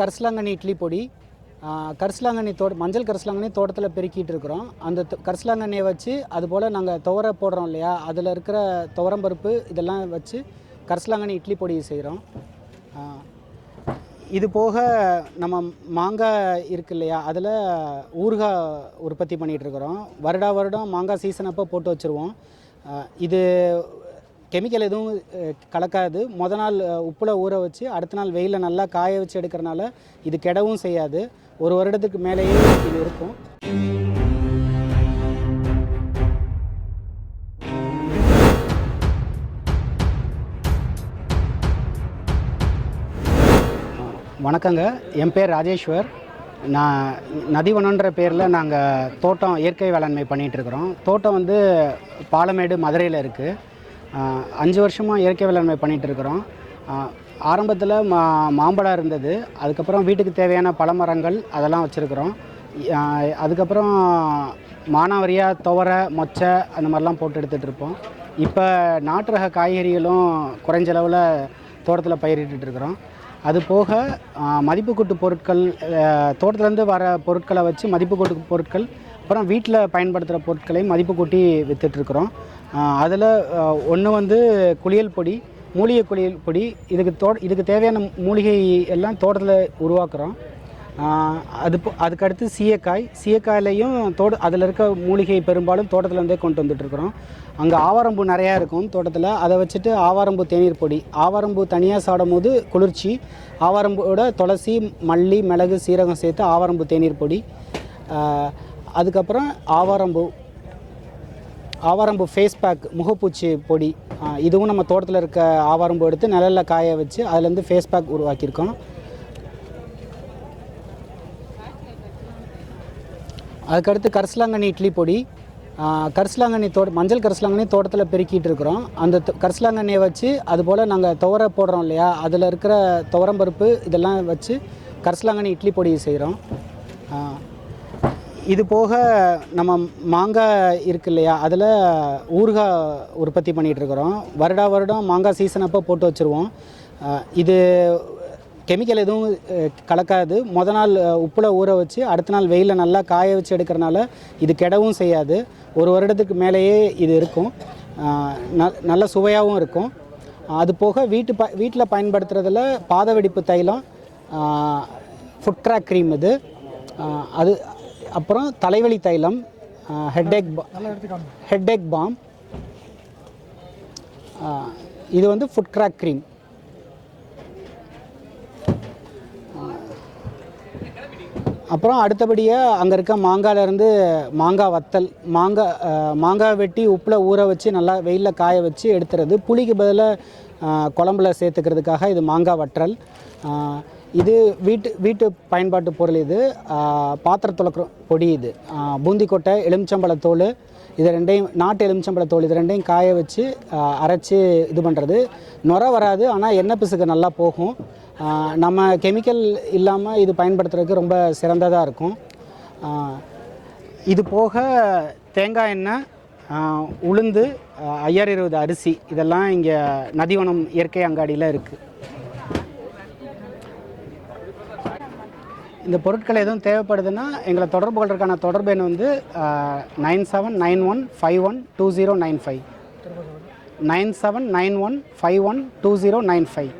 கரிசலாங்கண்ணி இட்லி பொடி கரிசலாங்கண்ணி தோட்ட மஞ்சள் கரிசலாங்கண்ணி தோட்டத்தில் பெருக்கிட்டு இருக்கிறோம். அந்த கரிசலாங்கண்ணியை வச்சு அதுபோல் நாங்கள் துவரை போடுறோம் இல்லையா? அதில் இருக்கிற துவரம்பருப்பு இதெல்லாம் வச்சு கரிசலாங்கண்ணி இட்லி பொடி செய்கிறோம் இது போக நம்ம மாங்காய் இருக்கு இல்லையா? அதில் ஊறுகாய் உற்பத்தி பண்ணிகிட்டு இருக்கிறோம். வருடா வருடம் மாங்காய் சீசன் அப்போ போட்டு வச்சுருவோம். இது கெமிக்கல் எதுவும் கலக்காது. மொதல் நாள் உப்பில் ஊற வச்சு அடுத்த நாள் வெயிலில் நல்லா காய வச்சு எடுக்கிறனால இது கெடவும் செய்யாது. ஒரு வருடத்துக்கு மேலேயே இது இருக்கும். வணக்கங்க. என் பேர் ராஜேஸ்வர். நான் நதிவனன்ற பேரில் நாங்கள் தோட்டம் இயற்கை வேளாண்மை பண்ணிகிட்ருக்குறோம் தோட்டம் வந்து பாலமேடு மதுரையில் இருக்குது அஞ்சு வருஷமாக இயற்கை வேளாண்மை பண்ணிகிட்ருக்குறோம் ஆரம்பத்தில் மா மாம்பழம் இருந்தது. அதுக்கப்புறம் வீட்டுக்கு தேவையான பழமரங்கள் அதெல்லாம் வச்சுருக்குறோம். அதுக்கப்புறம் மானாவரியாக துவரை மொச்சை அந்த மாதிரிலாம் போட்டு எடுத்துகிட்டு இருப்போம் இப்போ நாட்டு ரக காய்கறிகளும் குறைஞ்ச அளவில் தோட்டத்தில் பயிரிட்டுருக்குறோம் இருக்கிறோம் அது போக மதிப்புக்கூட்டு மதிப்பு கூட்டு பொருட்கள் தோட்டத்துலேருந்து வர பொருட்களை வச்சு மதிப்பு கூட்டு பொருட்கள் அப்புறம் வீட்டில் பயன்படுத்துகிற பொருட்களை மதிப்பு கூட்டி விற்றுட்ருக்குறோம் அதில் ஒன்று வந்து குளியல் பொடி மூலிகை குளியல் பொடி. இதுக்கு தோ இதுக்கு தேவையான மூலிகை எல்லாம் தோட்டத்தில் உருவாக்குறோம். அது அதுக்கடுத்து சீயக்காய். சீயக்காயிலையும் தோட்ட அதில் இருக்க மூலிகை பெரும்பாலும் தோட்டத்துலேருந்தே கொண்டு வந்துட்டுருக்குறோம். அங்கே ஆவாரம்பூ நிறையா இருக்கும் தோட்டத்தில். அதை வச்சுட்டு ஆவாரம்பூ தேநீர் பொடி. ஆவாரம்பூ தனியாக சாடும் போது குளிர்ச்சி. ஆவாரம்பூவோட துளசி மல்லி மிளகு சீரகம் சேர்த்து ஆவாரம்பூ தேநீர் பொடி. அதுக்கப்புறம் ஆவாரம்பூ ஆவாரம்பு ஃபேஸ் பேக் முகப்பூச்சி பொடி இதுவும் நம்ம தோட்டத்தில் இருக்க ஆவாரம்பு எடுத்து நிழலில் காய வச்சு அதுலேருந்து ஃபேஸ் பேக் உருவாக்கியிருக்கோம். அதுக்கடுத்து கரிசலாங்கண்ணி இட்லி பொடி. கரிசலாங்கண்ணி தோட்ட மஞ்சள் கரிசலாங்கண்ணி தோட்டத்தில் பெருக்கிட்டு இருக்கிறோம். அந்த கரிசலாங்கண்ணியை வச்சு அதுபோல் நாங்கள் துவர போடுறோம் இல்லையா அதில் இருக்கிற துவரம்பருப்பு இதெல்லாம் வச்சு கரிசலாங்கண்ணி இட்லி பொடி செய்கிறோம் இது போக நம்ம மாங்காய் இருக்கு இல்லையா அதில் ஊறுகாய் உற்பத்தி பண்ணிகிட்டு இருக்கிறோம் வருடா வருடம் மாங்காய் சீசன் அப்போ போட்டு வச்சுருவோம். இது கெமிக்கல் எதுவும் கலக்காது. முத நாள் உப்பில் ஊற வச்சு அடுத்த நாள் வெயிலில் நல்லா காய வச்சு எடுக்கிறனால இது கெடவும் செய்யாது. ஒரு வருடத்துக்கு மேலேயே இது இருக்கும். ந- நல்ல சுவையாகவும் இருக்கும். அது போக வீட்டு ப வீட்டில் பயன்படுத்துறதில் பாத வெடிப்பு தைலம் ஃபுட் கிராக் க்ரீம் இது. அது அப்புறம் தலைவலி தைலம் ஹெட்டேக் ஹெட்டேக் பாம் இது வந்து ஃபுட் கிராக் க்ரீம் அப்புறம் அடுத்தபடியாக அங்கே இருக்க மாங்காயிலேருந்து மாங்காய் வத்தல் மாங்காய் மாங்காய் வெட்டி உப்பில் ஊற வச்சு நல்லா வெயிலில் காய வச்சு எடுத்துறது. புளிக்கு பதிலாக குழம்புல சேர்த்துக்கிறதுக்காக இது மாங்காய் வற்றல். இது வீட்டு வீட்டு பயன்பாட்டு பொருள் இது. பாத்திரம் துளக்கிற பொடி இது. பூந்திக்கொட்டை பூந்தி கொட்டை எலுமிச்சம்பழத்தோல் இது ரெண்டையும் நாட்டு எலுமிச்சம்பழத்தோல் இது ரெண்டையும் காய வச்சு அரைச்சி இது பண்ணுறது நுர வராது ஆனால் எண்ணெய் பிசுக்கு நல்லா போகும். நம்ம கெமிக்கல் இல்லாமல் இது பயன்படுத்துறதுக்கு ரொம்ப சிறந்ததாக இருக்கும். இது போக தேங்காய் எண்ணெய் உளுந்து ஐயாயிரம் இருபது அரிசி இதெல்லாம் இங்கே நதிவனம் இயற்கை அங்காடியில் இருக்குது இந்த பொருட்கள் எதுவும் தேவைப்படுதுன்னா எங்களை தொடர்பு கொள்றதுக்கான தொடர்பு எண் வந்து nine seven nine one five one two zero nine five. Nine seven nine one five one two zero nine five.